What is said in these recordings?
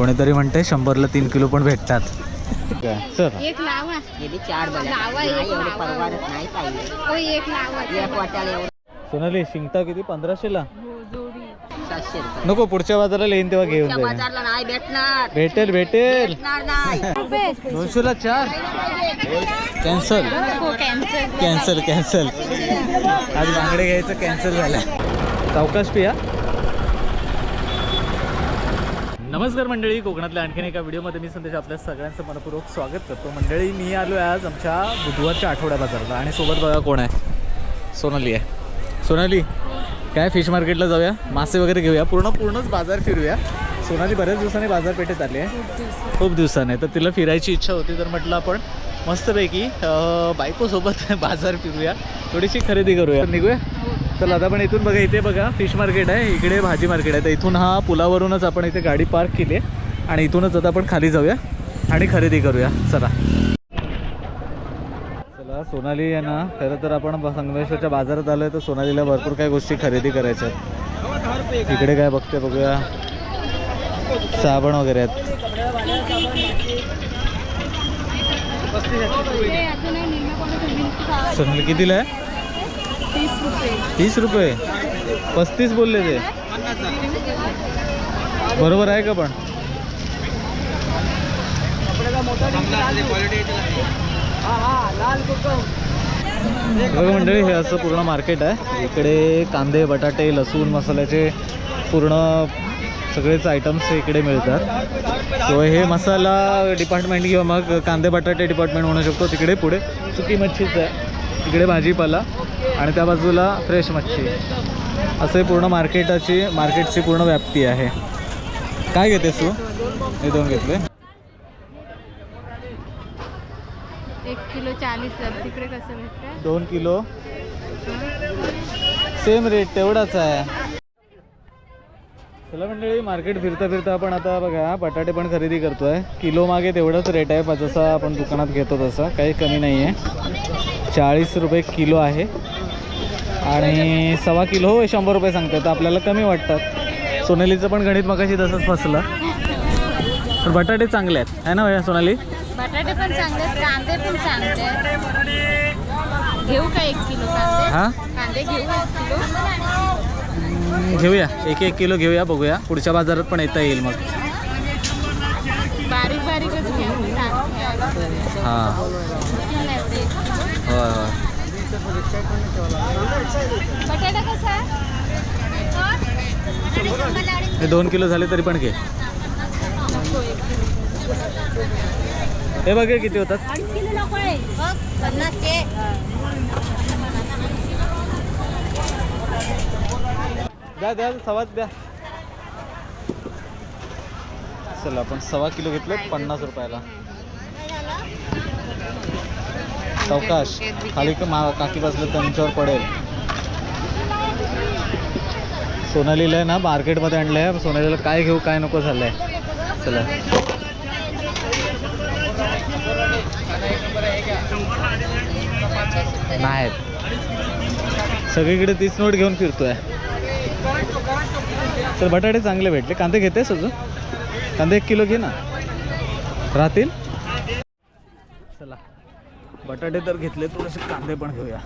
कोणीतरी म्हणते शंभरला तीन किलो पण भेटतात. सर एक लावा. चार सोनाली शिंगटा किती? पंधराशेला? हो जोडी. सातशे रुपये. नको पुढच्या बाजाराला येईन तेव्हा घेऊन भेटेल भेटेल. नाही. दोनशेला चार? कॅन्सल हो कॅन्सल. Cancel cancel. आज बांगडे घ्यायचं कॅन्सल झालं. सावकाश पिया. नमस्कार मंडळी कोकणातल्या आणखीन एका व्हिडिओमध्ये मी संदेश आपल्या सगळ्यांचं मनपूर्वक स्वागत करतो. मंडळी मी आलो आहे आज आमच्या बुधवारच्या आठवड्या बाजाराला. आणि सोबत बघा कोण आहे? सोनाली आहे. सोनाली काय फिश मार्केटला जाऊया? मासे वगैरे घेऊया. पूर्ण पूर्णच बाजार फिरूया. सोनाली बऱ्याच दिवसांनी बाजारपेठेत आली आहे. खूप दिवसाने. तर तिला फिरायची इच्छा होती तर म्हटलं आपण मस्तपैकी बायकोसोबत बाजार फिरूया. थोडीशी खरेदी करूया. निघूया? चला आता पण इथून बघा इथे बघा फिश मार्केट आहे इकडे भाजी मार्केट आहे. तर इथून हा पुलावरूनच आपण इथे गाडी पार्क केली आहे. आणि इथूनच आता आपण खाली जाऊया आणि खरेदी करूया. चला. चला सोनाली आहे ना खरं तर आपण संगमेश्वरच्या बाजारात आलो आहे तर सोनालीला भरपूर काही गोष्टी खरेदी करायच्या आहेत. इकडे काय बघते बघूया. साबण वगैरे आहेत. सोनाली कितीला आहे? तीस रुपये. पस्तीस बोलले ते. बरोबर आहे का पण? बघा मंडळी हे असं पूर्ण मार्केट आहे. इकडे कांदे बटाटे लसूण मसाल्याचे पूर्ण सगळेच आयटम्स इकडे मिळतात. सो हे मसाला डिपार्टमेंट किंवा मग कांदे बटाटे डिपार्टमेंट म्हणू शकतो. तिकडे पुढे सुकी मच्छीचं आहे. तिकडे भाजीपाला. आणि त्या बाजूला फ्रेश मच्छी. असे पूर्ण मार्केटाची मार्केटची पूर्ण व्याप्ती आहे. काय घेतेस तू? हे दोन घेतले. एक किलो चाळीस तिकडे कसं भेटतं दोन किलो. सेम रेट तेवढाच आहे. चला मंडळी मार्केट फिरता फिरता आपण आता बघा बटाटे पण खरेदी करतोय. किलो मागे तेवढाच रेट आहे जसा आपण दुकानात घेतो तसा. काही कमी नाही आहे चाळीस रुपये किलो आहे. आणि सव्वा किलो हो शंभर रुपये सांगतात तर आपल्याला कमी वाटतात. सोनालीचं पण गणित मगाशी तसंच फसलं. तर बटाटे चांगले आहेत. है ना भैया सोनाली? बटाटे पण चांगले कांदे पण चांगले. घेऊ का एक किलो हां? कांदे घेऊ एक किलो? घेऊया. एक एक किलो घेऊया बघूया. पुढच्या बाजारात पण येता येईल मग. बारीक बारीकच घेऊ हां. होय होय. बटाटा कसा हे दोन किलो झाले तरी पण घे. हे बघ किती होतात? द्या द्या सवाच द्या. चला आपण सव्वा किलो घेतले पन्नास रुपयाला. सावकाश खाली मा काकी बसलं त्यांच्यावर पडेल. सोनालीला आहे ना मार्केटमध्ये आणलं आहे सोनालीला काय घेऊ काय नको झालं आहे चला. नाहीत सगळीकडे तीच नोट घेऊन फिरतोय. तर बटाटे चांगले भेटले. कांदे घेतेस अजून? कांदे एक किलो घे ना. राहतील? बटाटे तर घेतले थोडेसे कांदे पण घेऊया.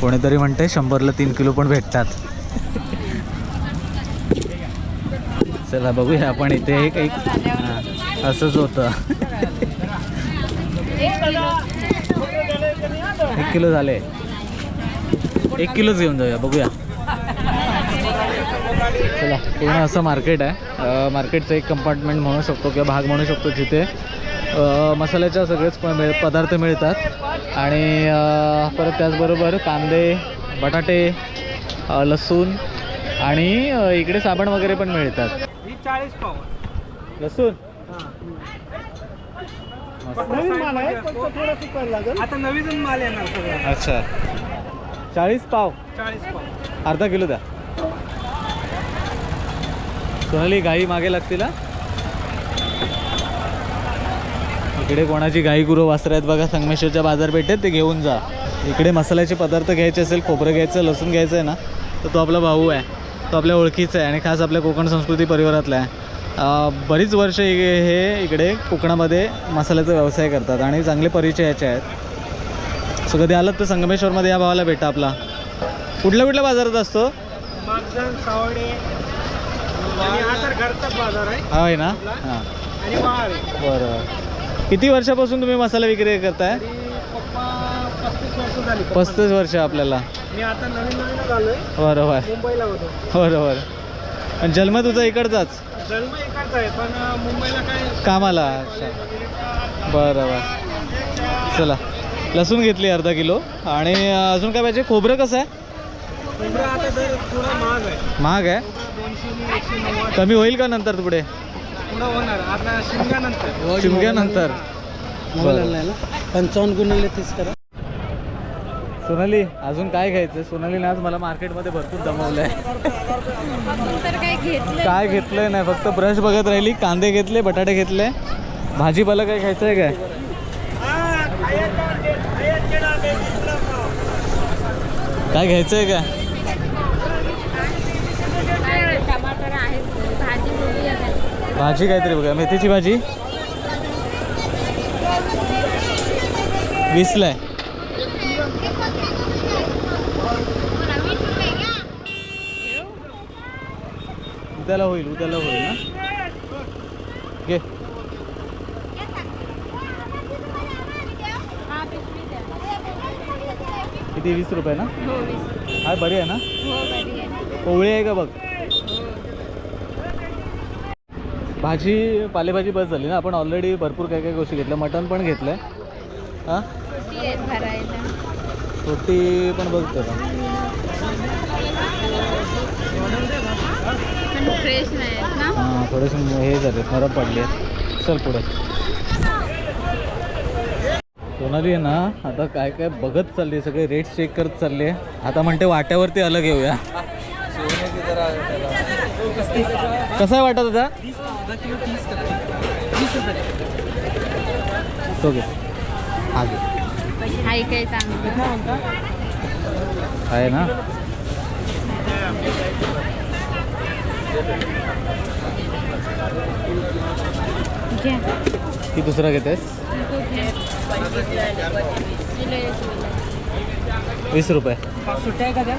कोणीतरी म्हणते शंभरला तीन किलो पण भेटतात. चला बघूया आपण इथे एक असंच होतं. एक किलो झाले. एक किलोच घेऊन जाऊया बघूया. चला पूर्ण असं मार्केट आहे. मार्केटचं एक कंपार्टमेंट म्हणू शकतो किंवा भाग म्हणू शकतो जिथे. मसाल्याच्या सगळेच मिळ पदार्थ मिळतात. आणि परत त्याचबरोबर कांदे बटाटे लसूण आणि इकडे साबण वगैरे पण मिळतात. लसूण. नवीन माल आहे पण तो थोडा सुकायला लागेल. आता नवीन माल येणार सगळं अच्छा. चाळीस पाव? चाळीस पाव. अर्धा किलो द्या. सोनाली गाई मागे लागतील हा? इकडे कोणाची गाई गुरं वासरं आहेत बघा संगमेश्वरच्या बाजारपेठेत ते घेऊन जा. इकडे मसाल्याचे पदार्थ घ्यायचे असेल खोबरं घ्यायचं लसूण घ्यायचं आहे ना तर तो आपला भाऊ आहे. तो आपल्या ओळखीचा आहे आणि खास आपल्या कोकण संस्कृती परिवारातला आहे. बरीच वर्ष हे इकडे कोकणामध्ये मसाल्याचा व्यवसाय करतात आणि चांगले परिचय याचे आहेत. सो कधी आलात तर संगमेश्वरमध्ये या भावाला भेटा आपला. कुठल्या कुठल्या बाजारात असतो? हा आहे. ना? हां. बरं. किती वर्षापासून तुम्ही मसाला विक्री करताय? पस्तीस वर्ष आपल्याला. बरोबर. बरोबर. आणि जन्म तुझा इकडचाच? जन्म इकडचा आहे पण मुंबईला काय कामाला अच्छा. बरं बरं. चला. लसूण घेतली अर्धा किलो. आणि अजून काय पाहिजे? खोबरं कसं आहे? खोबरं आता दर थोडा महाग आहे. महाग आहे? दोनशे आणि एकशे नव्वद. कमी होईल का नंतर पुढे? पुढं होणार. आता शिमग्यानंतर. शिमग्यानंतर. बरं. पंचावन्न गुणिले तीस करा. सोनाली अजून काय घ्यायचं? सोनालीने आज मला मार्केटमध्ये भरपूर जमवलं आहे काय घेतलं काय घेतलंय नाही फक्त ब्रश बघत राहिली कांदे घेतले बटाटे घेतले. भाजीपाला काय खायचं आहे काय? काय घ्यायचं आहे का. भाजी काहीतरी बघा मेथीची भाजी. वीसला आहे उद्याला होईल उद्याला होईल ना? घे. हा. किती? वीस रुपये ना? हो. हाय बरी आहे ना? हो बरी आहे का बघ? भाजी पालेभाजी बस झाली ना? आपण ऑलरेडी भरपूर काय काय गोष्टी घेतल्या. मटण पण घेतलं आहे हां रोटी पण बघतो. का पण फ्रेश नाही ना? हां थोडेसे हे झाले नरम पडले चल पुढे. सोनाली आहे ना आता काय काय बघत चालली सगळे रेट्स चेक करत चालले आता म्हणते वाट्यावरती अलग येऊया. कसं आहे वाटत आता? घे. हाय काय चांगलं? आहे ना? दुसरा तू घे. दिलंय तुला. वीस रुपये. सुट्ट्या आहे का त्या?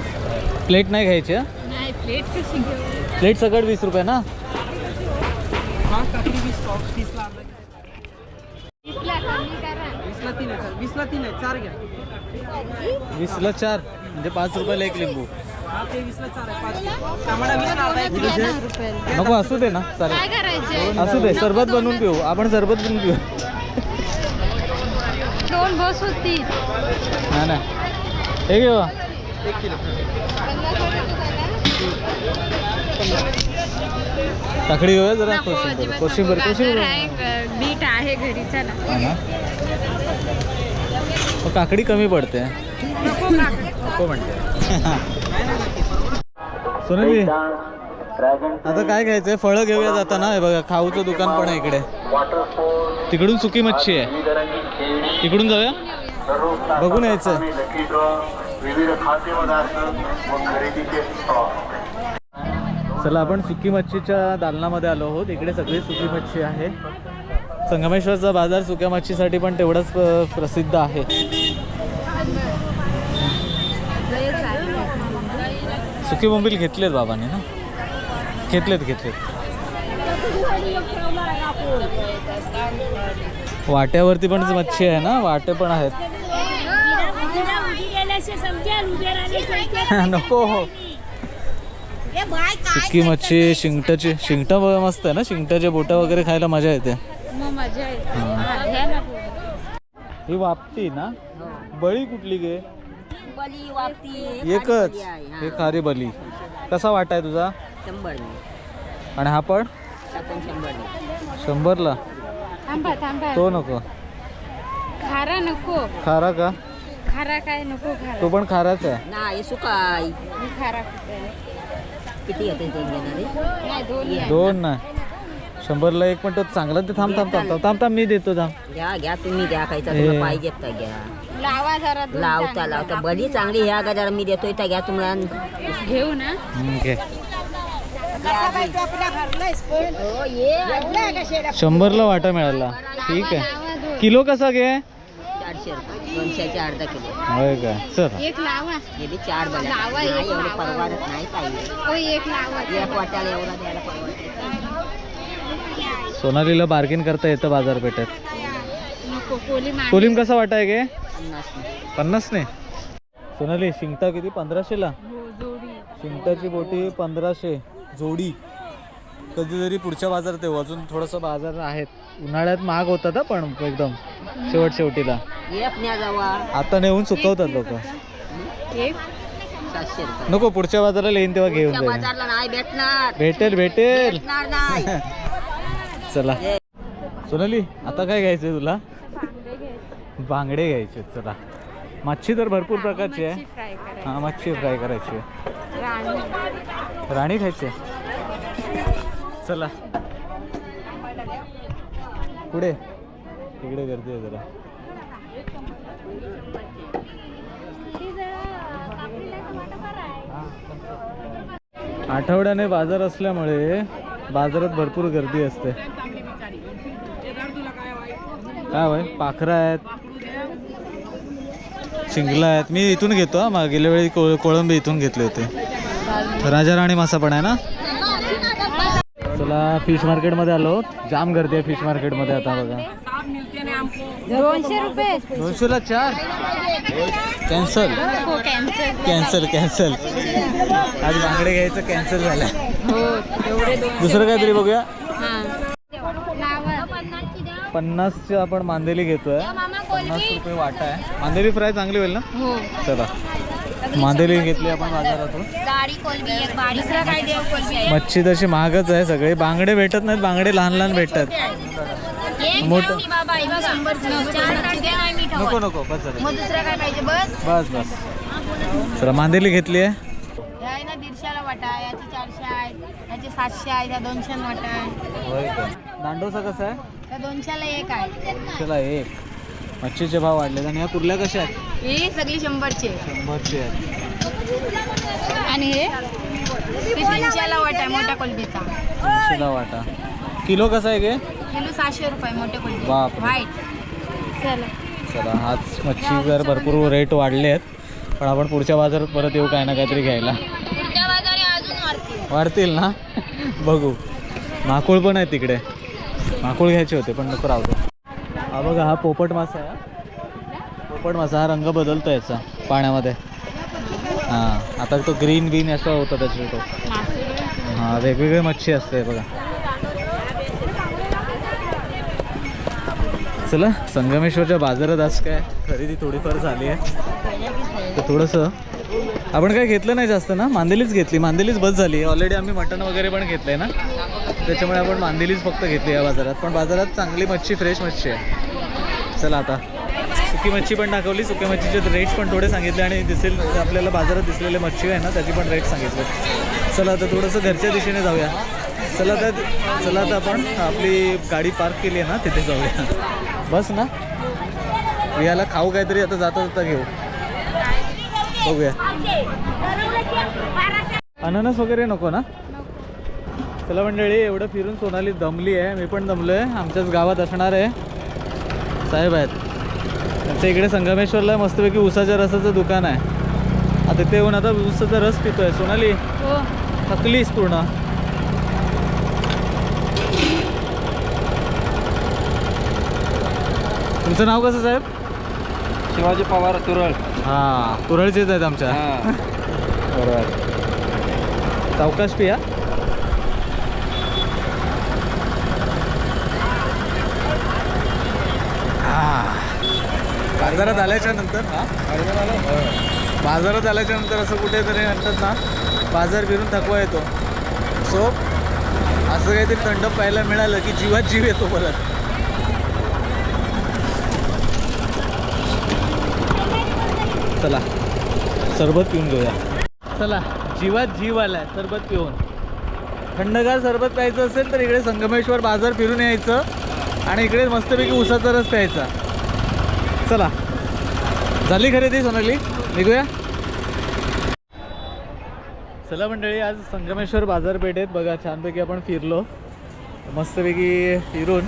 प्लेट नाही घ्यायची? नाही प्लेट सगळं वीस रुपये ना? हा वीसला चार म्हणजे पाच रुपयाला एक लिंबू. नको असू दे ना चालेल. असू दे सरबत बनवून पिऊ आपण सरबत बनवून पिऊ. दोन बस होती. हे घेऊ घेऊया जरा कोशिंबीर कोशिंबीर बीट आहे घरी चला काकडी कमी पडते. नको म्हणते. सोनाली आता काय घ्यायचंय फळं घेऊया जाताना. हे बघा खाऊचं दुकान पण आहे इकडे. तिकडून सुकी मच्छी आहे. तिकडून जाऊया? बघून यायचं चला आपण सुकी मच्छीच्या दालनामध्ये आलो आहोत. इकडे सगळी सुकी मच्छी आहे. संगमेश्वरचा बाजार सुक्या मच्छीसाठी पण तेवढाच प्रसिद्ध आहे लय चाललंय. सुकी बोंबील घेतलेत बाबांनी ना? घेतलेत घेतलेत. वाट्यावरती पण मच्छी आहे ना? वाटे पण आहेत. नको. हो सुकी मच्छी शिंगटाची शिंगटा मस्त आहे ना? शिंगटाचे बोटा वगैरे खायला मजा येते. ही वापती ना? बळी कुठली गे? बली वापती एकच. हे. खारी बली. कसा वाटाय तुझा? शंभर आणि हा पण? शंभरला? थांबा थांबा. तो नको. खारा नको. खारा का? खारा काय नको खारा. तो पण खाराच आहे. नाही सुकाय मी खारा खाते. किती येते. दोन नाही. शंभरला एक पण तो चांगला ते थांब थांब थांब थांब थांब थांब मी देतो थांब. घ्या घ्या तुम्ही घ्या खायचा. तुला पाहिजेत तर घ्या. लावा जरा लावता चांगलं. लावता. बरी चांगली ह्या का जरा मी देतोय त्या घ्या तुम्हाला. घेऊ ना. हम्म, घे. हो ये. शंभरला वाटा मिळाला. ठीक आहे. किलो कसा घे? चारशे रुपये. दोनशेचे अर्धा किलो. होय का? चल. एक लावा. हे बी चार बघा. लावा, नाही एक एवढं लावा. परवडत नाही पाहिजे ओ एक लावा. एक वाट्याला एवढा द्यायला परवडत सोनालीला बार्गेन करता येतं बाजारपेठेत. कोलिम कसा वाटा आहे गे? पन्नास ने. सोनाली शिंगटा किती? पंधराशेला हो, शिंगटाची बोटी पंधराशे. जोडी. कधीतरी पुढच्या बाजारात येऊ अजून थोडंसं बाजार आहेत. उन्हाळ्यात महाग होतात पण एकदम. शेवट शेवटीला. आता नेऊन सुकवतात लोक. नको पुढच्या बाजाराला येईन तेव्हा घेऊन भेटेल भेटेल. चला. सोनाली आता काय घ्यायचंय तुला? बांगडे घ्यायचे चला. मच्छी तर भरपूर प्रकारची आहे. हा मच्छी फ्राय करायची आहे. राणी. खायची? चला. पुढे. इकडे गर्दी आहे जरा. आठवड्याने बाजार असल्यामुळे बाजारात भरपूर गर्दी असते. काय होय? पाखरं आहेत. शिंगला आहेत. मी इथून घेतो हा. गेल्या वेळी को कोळंबी इथून घेतले होते. राजा राणी मासा पण आहे ना? चला फिश मार्केटमध्ये आलो. जाम गर्दी आहे फिश मार्केटमध्ये आता बघा. दोनशे रुपये. दोनशेला चार? कॅन्सल कॅन्सल कॅन्सल आज बांगडे घ्यायचं कॅन्सल झालं हो दुसरं काहीतरी बघूया. पन्नासचे आपण मांदेली घेतोय. पन्नास रुपये वाटा आहे. मांदेली फ्राय चांगली होईल ना? हो. चला. मांदेली घेतली आपण बाजारातून. गाडी कोलबी एक बाडी. दुसरा काय देव कोलबी मच्छी तशी महागच आहे सगळे. बांगडे भेटत नाहीत. बांगडे लहान लहान भेटतात. मोठं. नको नको. बस झालं. मग दुसरं काय पाहिजे? बस. बस बस. चला मांदेली घेतली आहे. दांडोसा कसा आहे? त्या दोनशेला एक आहे. चला एक. मच्छीचे भाव वाढले आणि ह्या कुर्ल्या कशा आहेत? ही सगळी शंभरची आहे. शंभरचे आहेत. आणि हे ती तीनशेला वाटा आहे मोठ्या कोलबीचा तीनशेला वाटा. किलो कसा आहे गे? किलो सहाशे रुपये मोठ्या कोलबी बापरे. व्हाईट चला. चला आज मच्छी जर भरपूर रेट वाढले आहेत पण आपण पुढच्या बाजारात परत येऊ काय ना काहीतरी घ्यायला. पुढच्या बाजारी अजून वाढतील. वाढतील ना? बघू. माकुळ पण आहे तिकडे. माकुळ घ्यायचे होते पण नको राहतो हा बघा हा पोपट मासा आहे पोपट मासा हा रंग बदलतो याचा पाण्यामध्ये. हां आता तो ग्रीन ग्रीन असं होतं त्याच्या तो. हां वेगवेगळे मच्छी असते बघा. चला संगमेश्वरच्या बाजारात आज काय खरेदी थोडीफार झाली आहे. तर थोडंसं आपण काय घेतलं नाही जास्त ना? मांदेलीच घेतली मांदेलीच बस झाली. ऑलरेडी आम्ही मटण वगैरे पण घेतलंय ना? त्याच्यामुळे आपण मांदेलीच फक्त घेतली या बाजारात. पण बाजारात चांगली मच्छी फ्रेश मच्छी आहे. चला आता. सुकी मच्छी पण दाखवली सुकी मच्छीचे रेट पण थोडे सांगितले आणि दिसेल आपल्याला बाजारात दिसलेले मच्छी आहे ना त्याची पण रेट सांगितले. चला आता थोडंसं घरच्या दिशेने जाऊया. चला तर चला आता आपण आपली गाडी पार्क केली आहे ना तिथे जाऊया. बस ना. याला खाऊ काहीतरी आता जाता जाता घेऊ. बघूया. अननस वगैरे नको ना? चला मंडळी एवढं फिरून सोनाली दमली आहे. मी पण दमलो आहे आमच्याच गावात असणार आहे. साहेब आहेत. त्यांच्या इकडे संगमेश्वरला मस्तपैकी उसाच्या रसाचं दुकान आहे. आता तिथे येऊन आता उसाचा रस पितोय. सोनाली हो. थकलीस पूर्ण. तुमचं नाव कसं साहेब? शिवाजी पवार तुरळ. हां तुरळचेच आहेत आमच्या. बरोबर. सावकाश पिया. बाजारात आल्याच्यानंतर? हा बाजारात आल्याच्यानंतर असं कुठेतरी म्हणतात ना बाजार फिरून थकवा येतो. सो असं काहीतरी थंड पाहायला मिळालं की जीवात जीव येतो परत. चला सरबत पिऊन घेऊया. चला जीवात जीव आलाय सरबत पिऊन. थंडगार सरबत प्यायचं असेल तर इकडे संगमेश्वर बाजार फिरून यायचं आणि इकडे मस्तपैकी उसाचा रस प्यायचा. चला. झाली खरेदी सोनाली? निघूया? चला मंडळी आज संगमेश्वर बाजारपेठेत बघा छानपैकी आपण फिरलो. मस्तपैकी फिरून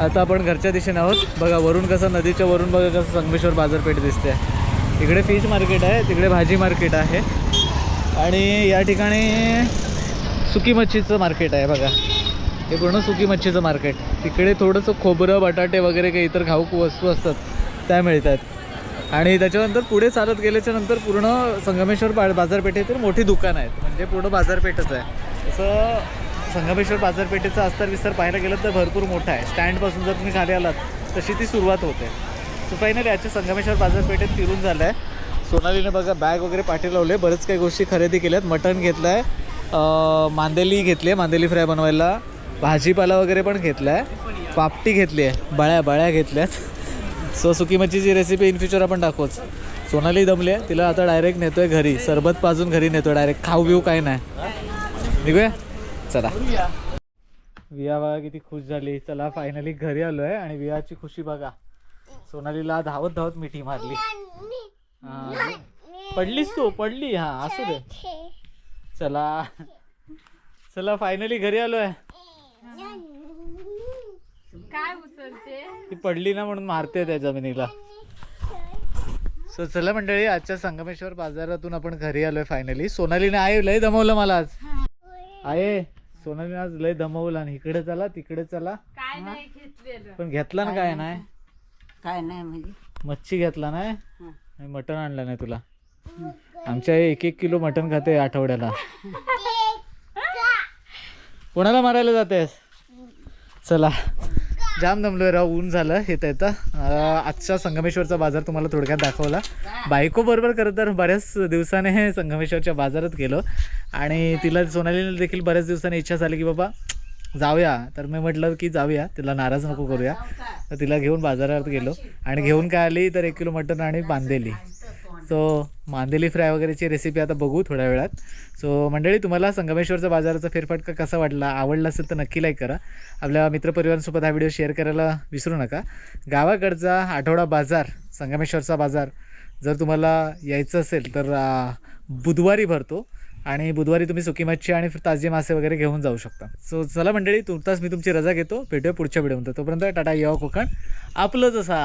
आता आपण घरच्या दिशेने आहोत. बघा वरून कसं नदीच्या वरून बघा कसं संगमेश्वर बाजारपेठ दिसते. इकडे फिश मार्केट आहे तिकडे भाजी मार्केट आहे. आणि या ठिकाणी सुकी मच्छीचं मार्केट आहे बघा. हे पूर्ण सुकी मच्छीचं मार्केट तिकडे थोडंसं खोबरं बटाटे वगैरे काही इतर घाऊक वस्तू असतात त्या मिळतात आणि त्याच्यानंतर पुढे चालत गेल्याच्यानंतर पूर्ण संगमेश्वर बा बाजारपेठेतील मोठी दुकानं आहेत. म्हणजे पूर्ण बाजारपेठच आहे. तसं संगमेश्वर बाजारपेठेचा अस्तर विस्तार पाहायला गेलं तर भरपूर मोठा आहे. स्टँडपासून जर तुम्ही खाली आलात तशी ती सुरुवात होते. सो फायनली याच्या संगमेश्वर बाजारपेठेत फिरून झालं आहे सोनालीने बघा बॅग वगैरे पाठी लावले. बरेच काही गोष्टी खरेदी केल्यात. मटण घेतलं आहे मांदेली घेतली आहे मांदेली फ्राय बनवायला. भाजीपाला वगैरे पण घेतला आहे पापटी घेतली आहे. बळ्या बळ्या घेतल्यात. सो सुकी मच्छीची रेसिपी इन फ्युचर आपण दाखवूच. सोनाली दमली आहे तिला आता डायरेक्ट नेतोय घरी. सरबत पाजून घरी नेतोय डायरेक्ट खाऊ बिऊ काय नाही. निघूया? चला. विया बघा किती खुश झाली. चला फायनली घरी आलोय आणि वियाची खुशी बघा. सोनालीला धावत धावत मिठी मारली. हा. पडलीस तू? पडली. हा असू दे. चला. चला फायनली घरी आलोय. काय उचलते? ती पडली ना म्हणून मारते त्या जमिनीला. सो चला मंडळी आजच्या संगमेश्वर बाजारातून आपण घरी आलोय फायनली सोनालीने आहे लय दमवलं मला आज. आहे सोनालीने आज लय दमवलं आणि इकडे चला तिकडे चला. काय नाही घेतलेलं. पण घेतला ना काय नाही? काय नाही म्हणजे. मच्छी घेतला नाही? आणि मटण आणलं नाही तुला. आमच्या आई एक एक किलो मटण खाते आठवड्याला. कोणाला मारायला जातेस? चला. जाम दमलोय राव ऊन झालं हे तर अं, आजच्या संगमेश्वरचा बाजार तुम्हाला थोडक्यात दाखवला. बायको बरोबर खरं तर बऱ्याच दिवसाने हे संगमेश्वरच्या बाजारात गेलो. आणि तिला सोनालीला देखील बऱ्याच दिवसाने इच्छा झाली की बाबा जाऊया. तर मी म्हटलं की जाऊया तिला नाराज नको करूया. तर तिला घेऊन बाजारात गेलो. आणि घेऊन काय आली तर एक किलो मटण आणि बांधलेली. सो मांदेली फ्राय वगैरेची रेसिपी आता बघू थोड्या वेळात. सो मंडळी तुम्हाला संगमेश्वरचा बाजाराचा फेरफटका कसा वाटला? आवडला असेल तर नक्की लाईक करा. आपल्या मित्रपरिवारांसोबत हा व्हिडिओ शेअर करायला विसरू नका. गावाकडचा आठवडा बाजार संगमेश्वरचा बाजार जर तुम्हाला यायचं असेल तर बुधवारी भरतो. आणि बुधवारी तुम्ही सुकी मच्छी आणि ताजे मासे वगैरे घेऊन जाऊ शकता. सो चला मंडळी तुर्तास मी तुमची रजा घेतो. भेटूया पुढच्या व्हिडिओमध्ये तोपर्यंत टाटा यवा कोकण. आपलंच असा